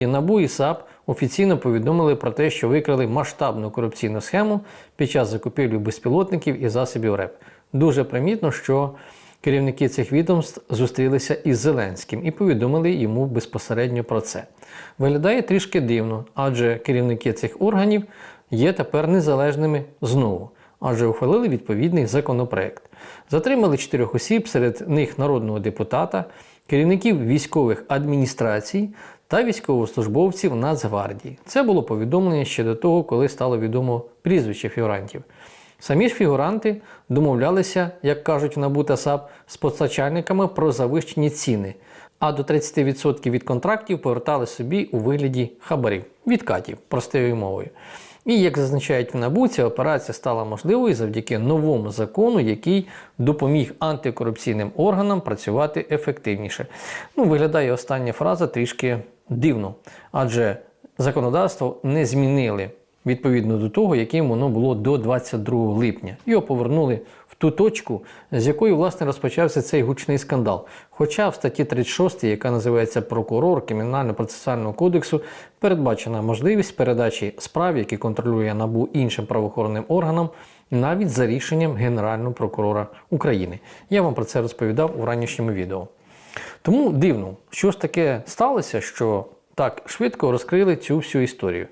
І НАБУ і САП офіційно повідомили про те, що викрили масштабну корупційну схему під час закупівлі безпілотників і засобів РЕП. Дуже примітно, що керівники цих відомств зустрілися із Зеленським і повідомили йому безпосередньо про це. Виглядає трішки дивно, адже керівники цих органів є тепер незалежними знову, адже ухвалили відповідний законопроект. Затримали чотирьох осіб, серед них народного депутата, керівників військових адміністрацій та військовослужбовців Нацгвардії. Це було повідомлення ще до того, коли стало відомо прізвище фігурантів. Самі ж фігуранти домовлялися, як кажуть в НАБУ та САП, з постачальниками про завищені ціни, а до 30% від контрактів повертали собі у вигляді хабарів, відкатів, простою мовою. І як зазначають в НАБУ, ця операція стала можливою завдяки новому закону, який допоміг антикорупційним органам працювати ефективніше. Ну, виглядає остання фраза трішки дивно, адже законодавство не змінили відповідно до того, яким воно було до 22 липня. Його повернули ту точку, з якої власне розпочався цей гучний скандал. Хоча в статті 36, яка називається Прокурор Кримінально-процесуального кодексу, передбачена можливість передачі справ, які контролює НАБУ іншим правоохоронним органам, навіть за рішенням Генерального прокурора України. Я вам про це розповідав у ранішньому відео. Тому дивно, що ж таке сталося, що так швидко розкрили цю всю історію.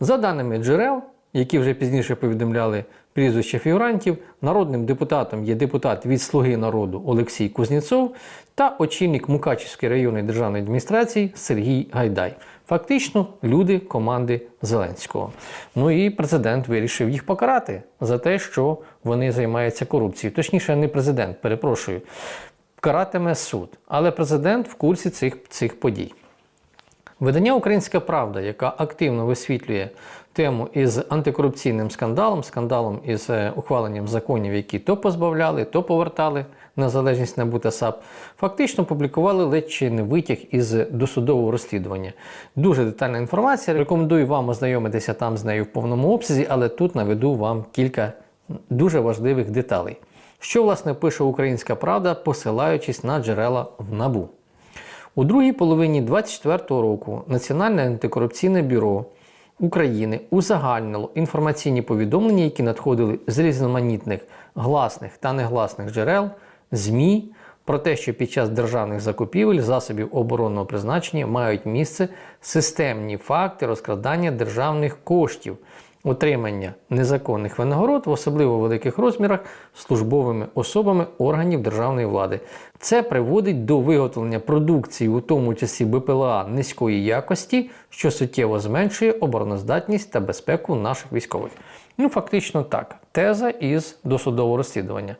За даними джерел, які вже пізніше повідомляли прізвища фігурантів, народним депутатом є депутат від Слуги народу Олексій Кузнєцов та очільник Мукачівської районної державної адміністрації Сергій Гайдай. Фактично люди команди Зеленського. Ну і президент вирішив їх покарати за те, що вони займаються корупцією. Точніше, не президент, перепрошую, каратиме суд. Але президент в курсі цих, цих подій. Видання Українська Правда, яка активно висвітлює тему із антикорупційним скандалом, скандалом із е, ухваленням законів, які то позбавляли, то повертали незалежність НАБУ та САП, фактично публікували ледь чи не витяг із досудового розслідування. Дуже детальна інформація. Рекомендую вам ознайомитися там з нею в повному обсязі, але тут наведу вам кілька дуже важливих деталей. Що, власне, пише Українська Правда, посилаючись на джерела в НАБУ. У другій половині 2024 року Національне антикорупційне бюро України узагальнило інформаційні повідомлення, які надходили з різноманітних гласних та негласних джерел, ЗМІ, про те, що під час державних закупівель засобів оборонного призначення мають місце системні факти розкрадання державних коштів, отримання незаконних винагород в особливо великих розмірах службовими особами органів державної влади. Це приводить до виготовлення продукції, у тому числі БПЛА низької якості, що суттєво зменшує обороноздатність та безпеку наших військових. Ну, фактично так, теза із досудового розслідування.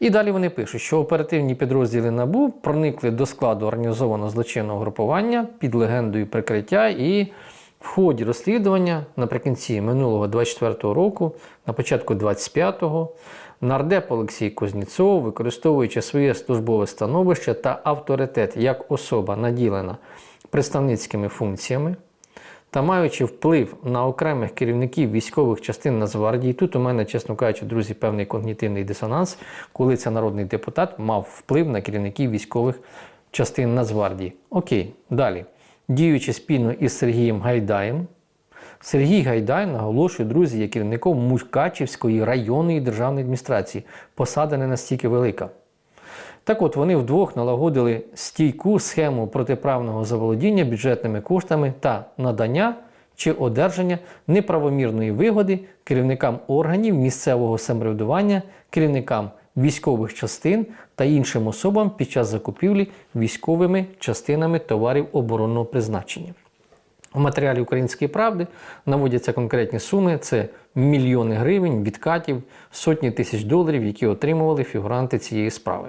І далі вони пишуть, що оперативні підрозділи НАБУ проникли до складу організованого злочинного групування під легендою прикриття і в ході розслідування наприкінці минулого 24-го року, на початку 25-го, нардеп Олексій Кузнєцов, використовуючи своє службове становище та авторитет як особа наділена представницькими функціями та маючи вплив на окремих керівників військових частин Нацгвардії, тут у мене, чесно кажучи, друзі, певний когнітивний дисонанс, коли це народний депутат мав вплив на керівників військових частин Нацгвардії. Окей, далі. Діючи спільно із Сергієм Гайдаєм, Сергій Гайдай, наголошую, друзі, є керівником Мукачівської районної державної адміністрації. Посада не настільки велика. Так от вони вдвох налагодили стійку схему протиправного заволодіння бюджетними коштами та надання чи одержання неправомірної вигоди керівникам органів місцевого самоврядування, керівникам військових частин та іншим особам під час закупівлі військовими частинами товарів оборонного призначення. У матеріалі Української правди наводяться конкретні суми: це мільйони гривень, відкатів, сотні тисяч доларів, які отримували фігуранти цієї справи.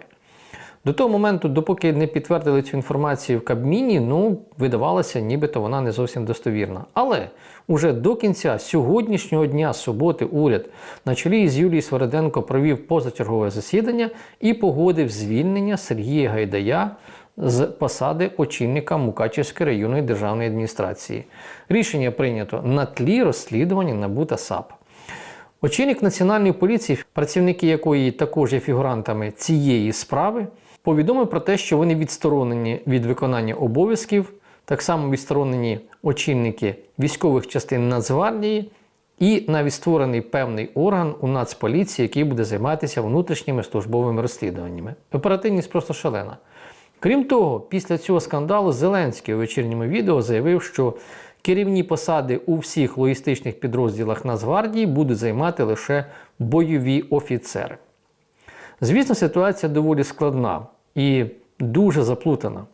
До того моменту, допоки не підтвердили цю інформацію в Кабміні, ну видавалося, нібито вона не зовсім достовірна. Але уже до кінця сьогоднішнього дня суботи уряд на чолі з Юлією Свириденко провів позачергове засідання і погодив звільнення Сергія Гайдая з посади очільника Мукачівської районної державної адміністрації. Рішення прийнято на тлі розслідування НАБУ та САП. Очільник національної поліції, працівники якої також є фігурантами цієї справи, повідомив про те, що вони відсторонені від виконання обов'язків Так само відсторонені очільники військових частин Нацгвардії і навіть створений певний орган у Нацполіції, який буде займатися внутрішніми службовими розслідуваннями. Оперативність просто шалена. Крім того, після цього скандалу Зеленський у вечірньому відео заявив, що керівні посади у всіх логістичних підрозділах Нацгвардії будуть займати лише бойові офіцери. Звісно, ситуація доволі складна і дуже заплутана.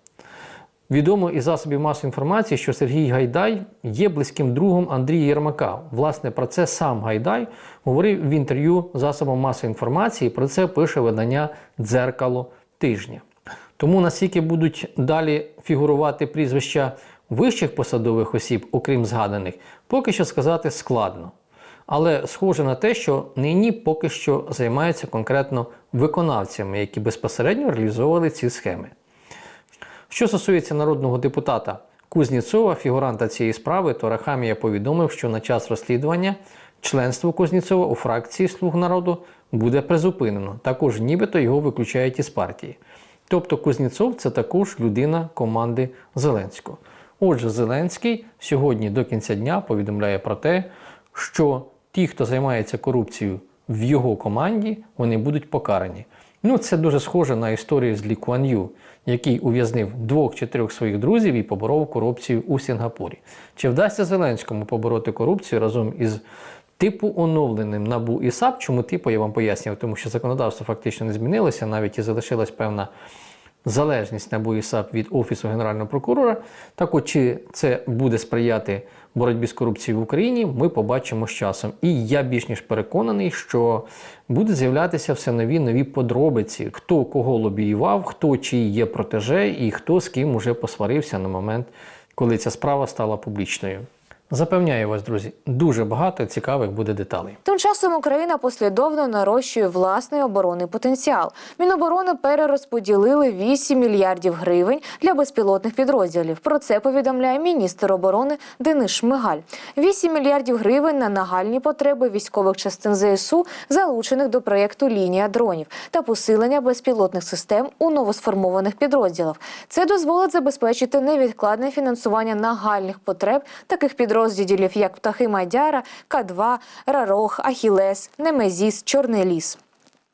Відомо із засобів масової інформації, що Сергій Гайдай є близьким другом Андрія Єрмака. Власне, про це сам Гайдай говорив в інтерв'ю засобам масової інформації. Про це пише видання Дзеркало тижня. Тому наскільки будуть далі фігурувати прізвища вищих посадових осіб, окрім згаданих, поки що сказати складно. Але схоже на те, що нині поки що займаються конкретно виконавцями, які безпосередньо реалізовували ці схеми. Що стосується народного депутата Кузніцова, фігуранта цієї справи, то Рахамія повідомив, що на час розслідування членство Кузніцова у фракції Слуг народу буде призупинено. Також нібито його виключають із партії. Тобто Кузніцов це також людина команди Зеленського. Отже, Зеленський сьогодні до кінця дня повідомляє про те, що ті, хто займається корупцією в його команді, вони будуть покарані. Ну, це дуже схоже на історію з Лі Куан Ю, який ув'язнив двох чи трьох своїх друзів і поборов корупцію у Сінгапурі. Чи вдасться Зеленському побороти корупцію разом із типу оновленим НАБУ і САП? Чому типу я вам пояснював, тому що законодавство фактично не змінилося, навіть і залишилась певна залежність НАБУ і від Офісу Генерального прокурора. Так от, чи це буде сприяти боротьбі з корупцією в Україні, ми побачимо з часом. І я більш ніж переконаний, що будуть з'являтися все нові нові подробиці, хто кого лобіював, хто чий є протеже і хто з ким уже посварився на момент, коли ця справа стала публічною. Запевняю вас, друзі, дуже багато цікавих буде деталей. Тим часом Україна послідовно нарощує власний оборонний потенціал. Міноборони перерозподілили 8 мільярдів гривень для безпілотних підрозділів. Про це повідомляє міністр оборони Денис Шмигаль. 8 мільярдів гривень на нагальні потреби військових частин ЗСУ, залучених до проєкту Лінія дронів та посилення безпілотних систем у новосформованих підрозділах. Це дозволить забезпечити невідкладне фінансування нагальних потреб таких підрозділів як птахи Мадяра, К2, Рарох, Ахілес, Немезіс, Чорний ліс.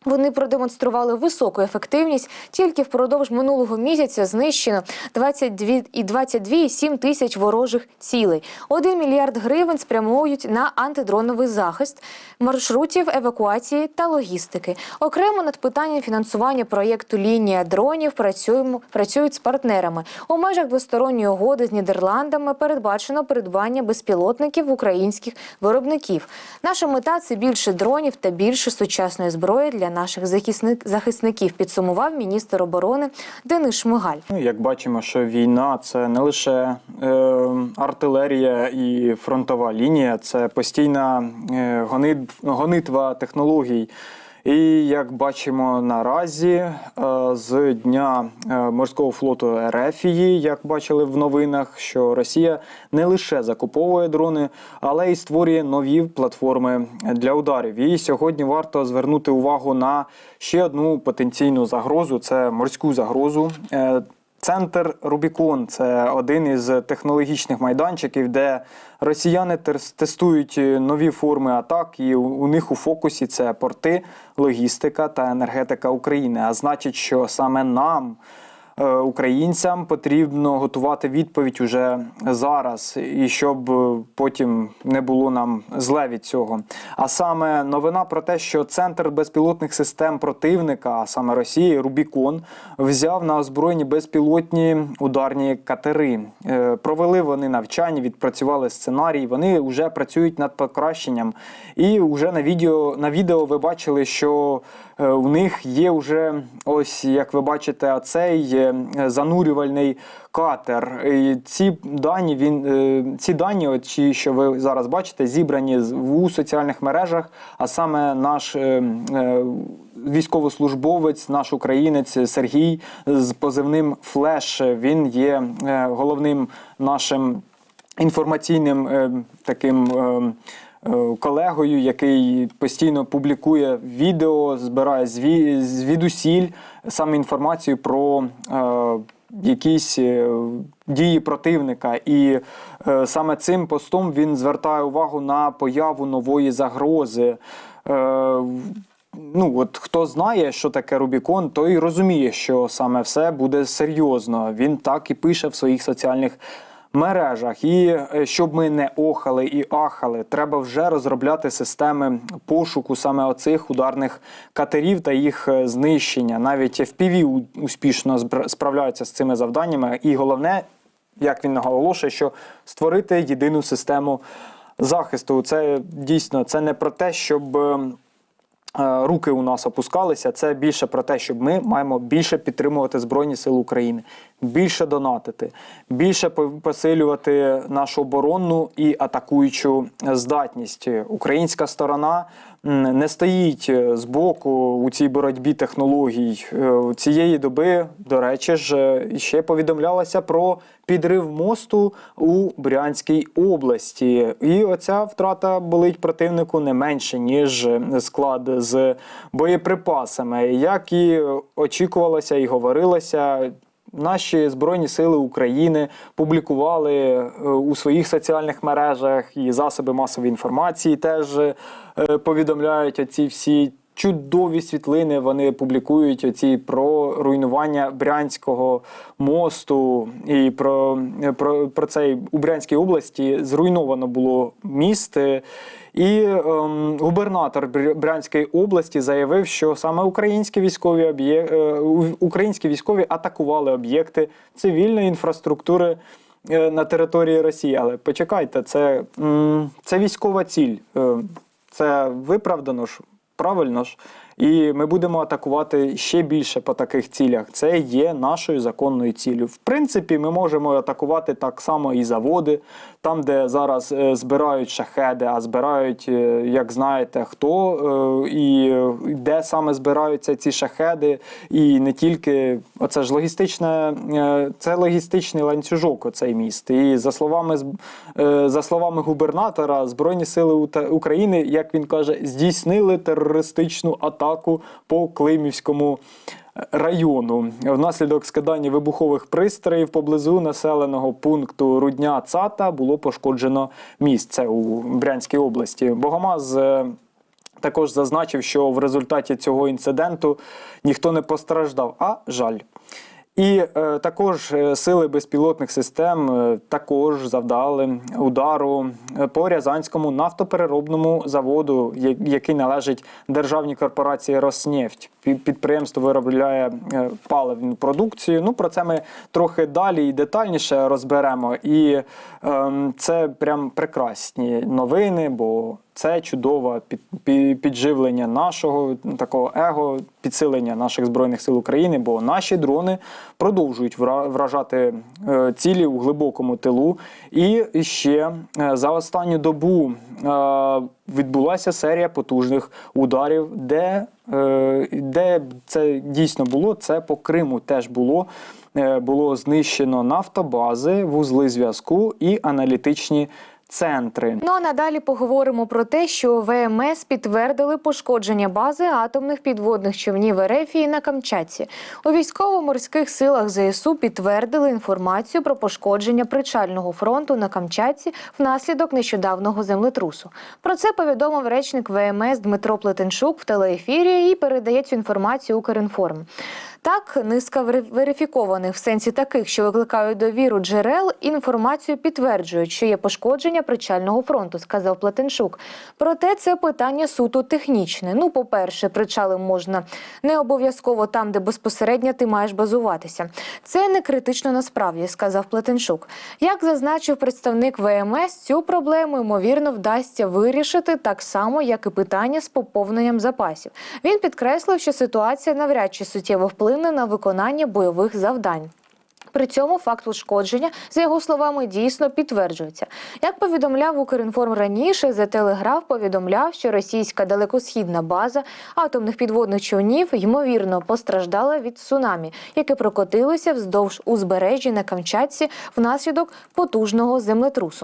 Вони продемонстрували високу ефективність. Тільки впродовж минулого місяця знищено 22 і 22,7 тисяч ворожих цілей. 1 мільярд гривень спрямовують на антидроновий захист, маршрутів евакуації та логістики. Окремо над питанням фінансування проєкту Лінія дронів працюємо працюють з партнерами. У межах двосторонньої угоди з Нідерландами передбачено придбання безпілотників українських виробників. Наша мета це більше дронів та більше сучасної зброї для наших захисник, захисників. Підсумував міністр оборони Денис Шмигаль. Ну, як бачимо, що війна це не лише е, артилерія і фронтова лінія, це постійна е, гонит, гонитва технологій. І як бачимо наразі, е, з дня е, морського флоту Ерефії, як бачили в новинах, що Росія не лише закуповує дрони, але й створює нові платформи для ударів. І сьогодні варто звернути увагу на ще одну потенційну загрозу: це морську загрозу. Е, Центр Рубікон це один із технологічних майданчиків, де росіяни тестують нові форми атак, і у них у фокусі це порти, логістика та енергетика України. А значить, що саме нам. Е, Українцям потрібно готувати відповідь уже зараз, і щоб е, потім не було нам зле від цього. А саме новина про те, що центр безпілотних систем противника, а саме Росії, Рубікон, взяв на озброєні безпілотні ударні катери. Е, Провели вони навчання, відпрацювали сценарій. Вони вже працюють над покращенням. І вже на відео на відео ви бачили, що у них є вже ось як ви бачите, цей занурювальний катер. І ці дані він е, ці дані, от що ви зараз бачите, зібрані у соціальних мережах. А саме наш е, е, військовослужбовець, наш українець Сергій з позивним Флеш. Він є е, головним нашим інформаційним е, таким. Колегою, який постійно публікує відео, збирає зві- звідусіль саме інформацію про е, якісь е, дії противника. І е, саме цим постом він звертає увагу на появу нової загрози. Ну, от хто знає, що таке Рубікон, той розуміє, що саме все буде серйозно. Він так і пише в своїх соціальних мережах. І е, щоб ми не охали і ахали, треба вже розробляти системи пошуку саме оцих ударних катерів та їх е, знищення. Навіть FPV успішно справляються з цими завданнями. І головне, як він наголошує, що створити єдину систему захисту. Це дійсно це не про те, щоб. Е, Руки у нас опускалися. Це більше про те, щоб ми маємо більше підтримувати Збройні Сили України, більше донатити, більше посилювати нашу оборонну і атакуючу здатність. Українська сторона не стоїть е, збоку у цій боротьбі технологій. Е, Цієї доби, до речі, ж е, ще повідомлялося про підрив мосту у Брянській області. І оця втрата болить противнику не менше, ніж склад з боєприпасами. Як і очікувалося і говорилося, Наші Збройні Сили України публікували е, у своїх соціальних мережах і засоби масової інформації теж е, повідомляють оці всі чудові світлини. Вони публікують оці про руйнування Брянського мосту і про, про, про цей у Брянській області зруйновано було міст. І ем, губернатор Брянської області заявив, що саме українські військові об'є... е, українські військові атакували об'єкти цивільної інфраструктури е, на території Росії. Але почекайте, це, це військова ціль. Е, Це виправдано ж, правильно ж. І ми будемо атакувати ще більше по таких цілях. Це є нашою законною ціллю. В принципі, ми можемо атакувати так само і заводи, там, де зараз е, збирають шахеди, а збирають, е, як знаєте, хто е, і де саме збираються ці шахеди, і не тільки оце ж логістичне, це логістичний ланцюжок. Оцей міст. І за словами за словами губернатора, Збройні сили України, як він каже, здійснили терористичну атаку по Климівському району. Внаслідок скидання вибухових пристроїв поблизу населеного пункту Рудня Цата було пошкоджено місце у Брянській області. Богомаз е, також зазначив, що в результаті цього інциденту ніхто не постраждав, а жаль. І е, також е, сили безпілотних систем е, також завдали удару е, по Рязанському нафтопереробному заводу, який належить державній корпорації Роснефть. Пі- Підприємство виробляє е, паливну продукцію. Ну про це ми трохи далі і детальніше розберемо. І ем, це прям прекрасні новини, бо це чудове підживлення нашого такого его, підсилення наших збройних сил України, бо наші дрони продовжують вражати е, цілі у глибокому тилу. І ще е, за останню добу е, відбулася серія потужних ударів, де, де це дійсно було. Це по Криму теж було. Було знищено нафтобази, вузли зв'язку і аналітичні центри. Ну а надалі поговоримо про те, що ВМС підтвердили пошкодження бази атомних підводних човнів Ерефії на Камчатці. У військово-морських силах ЗСУ підтвердили інформацію про пошкодження причального фронту на Камчатці внаслідок нещодавного землетрусу. Про це повідомив речник ВМС Дмитро Плетенчук в телеефірі і передає цю інформацію Укрінформ. Так, низка вери- верифікованих в сенсі таких, що викликають довіру джерел, інформацію підтверджують, що є пошкодження причального фронту, сказав Платеншук. Проте це питання суто технічне. Ну, по-перше, причали можна не обов'язково там, де безпосередньо ти маєш базуватися. Це не критично насправді, сказав Платеншук. Як зазначив представник ВМС, цю проблему ймовірно вдасться вирішити так само, як і питання з поповненням запасів. Він підкреслив, що ситуація навряд чи суттєво вплине на виконання бойових завдань. При цьому факт ушкодження, за його словами, дійсно підтверджується. Як повідомляв Укрінформ раніше, The Telegraph повідомляв, що російська далекосхідна база атомних підводних човнів ймовірно постраждала від цунамі, яке прокотилося вздовж узбережжя на Камчатці внаслідок потужного землетрусу.